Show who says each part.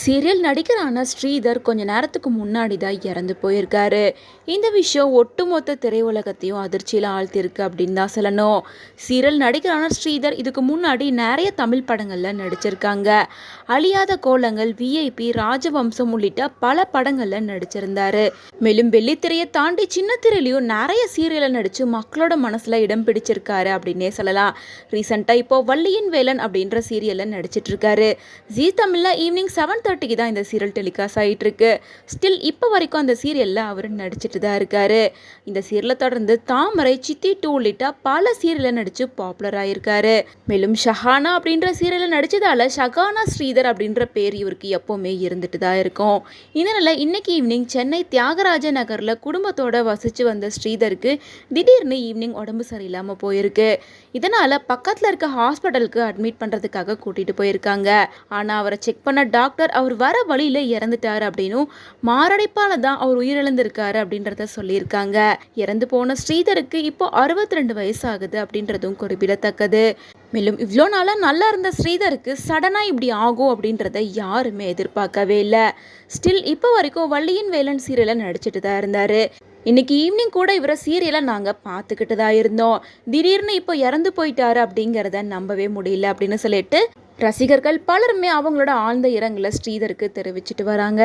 Speaker 1: Serial நடிகரான Sridhar கொஞ்ச நேரத்துக்கு முன்னாடி தான் இறந்து போயிருக்காரு. இந்த விஷயம் ஒட்டுமொத்த திரையுலகத்தையும் அதிர்ச்சியில் ஆழ்த்திருக்கு அப்படின்னு தான் சொல்லணும். சீரியல் நடிகரான ஸ்ரீதர் இதுக்கு முன்னாடி நிறைய தமிழ் படங்களில் நடிச்சிருக்காங்க. அழியாத கோலங்கள் விஐபி ராஜவம்சம் உள்ளிட்ட பல படங்களில் நடிச்சிருந்தாரு. மேலும் வெள்ளித்திரையை தாண்டி சின்ன திரையிலையும் நிறைய சீரியலில் நடித்து மக்களோட மனசில் இடம் பிடிச்சிருக்காரு அப்படின்னே சொல்லலாம். ரீசெண்டாக இப்போ வள்ளியின் வேலன் அப்படின்ற சீரியலில் நடிச்சிட்ருக்காரு ஜி ஜீ தமிழில் ஈவினிங் செவன் தேர்ட்டிக்கு தான் இந்த சீரியல் டெலிகாஸ்ட் ஆகிட்டு இருக்கு ஸ்டில் இப்போ வரைக்கும் அந்த சீரியலில் அவர் நடிச்சிட்டு தான் இருக்காரு. இந்த சீரியலை தொடர்ந்து தாமரை சித்தி டூ உள்ளிட்ட பல சீரியலில் நடித்து பாப்புலர் ஆகியிருக்காரு மேலும் ஷஹானா அப்படின்ற சீரியலில் நடித்ததால் ஷகானா ஸ்ரீதர் அப்படின்ற பேர் இவருக்கு எப்போவுமே இருந்துட்டு தான் இருக்கும். இதனால் இன்னைக்கு ஈவினிங் சென்னை தியாகராஜ நகரில் குடும்பத்தோட வசித்து வந்த ஸ்ரீதருக்கு திடீர்னு ஈவினிங் உடம்பு சரியில்லாமல் போயிருக்கு. இதனால் பக்கத்தில் இருக்க ஹாஸ்பிட்டலுக்கு அட்மிட் பண்ணுறதுக்காக கூட்டிகிட்டு போயிருக்காங்க. ஆனால் அவரை செக் பண்ண டாக்டர் அவர் வர வழியில் இறந்துட்டார் அப்படின்னும் மாரடைப்பால் தான் அவர் உயிரிழந்திருக்காரு அப்படின்றத சொல்லியிருக்காங்க. இறந்து போன ஸ்ரீதருக்கு இப்போ அறுபத்தி ரெண்டு வயசு ஆகுது அப்படின்றதும் குறிப்பிடத்தக்கது. மேலும் இவ்வளோ நாளாக நல்லா இருந்த ஸ்ரீதருக்கு சடனாக இப்படி ஆகும் அப்படின்றத யாருமே எதிர்பார்க்கவே இல்லை. ஸ்டில் இப்போ வரைக்கும் வள்ளியின் வேலன் சீரியலை நடிச்சிட்டு தான் இருந்தார். இன்னைக்கு ஈவினிங் கூட இவரை சீரியலை நாங்கள் பார்த்துக்கிட்டு தான் இருந்தோம். திடீர்னு இப்போ இறந்து போயிட்டாரு அப்படிங்கிறத நம்பவே முடியல அப்படின்னு சொல்லிட்டு ரசிகர்கள் பலருமே அவங்களோட ஆழ்ந்த இரங்கலை ஸ்ரீதருக்கு தெரிவிச்சிட்டு வராங்க.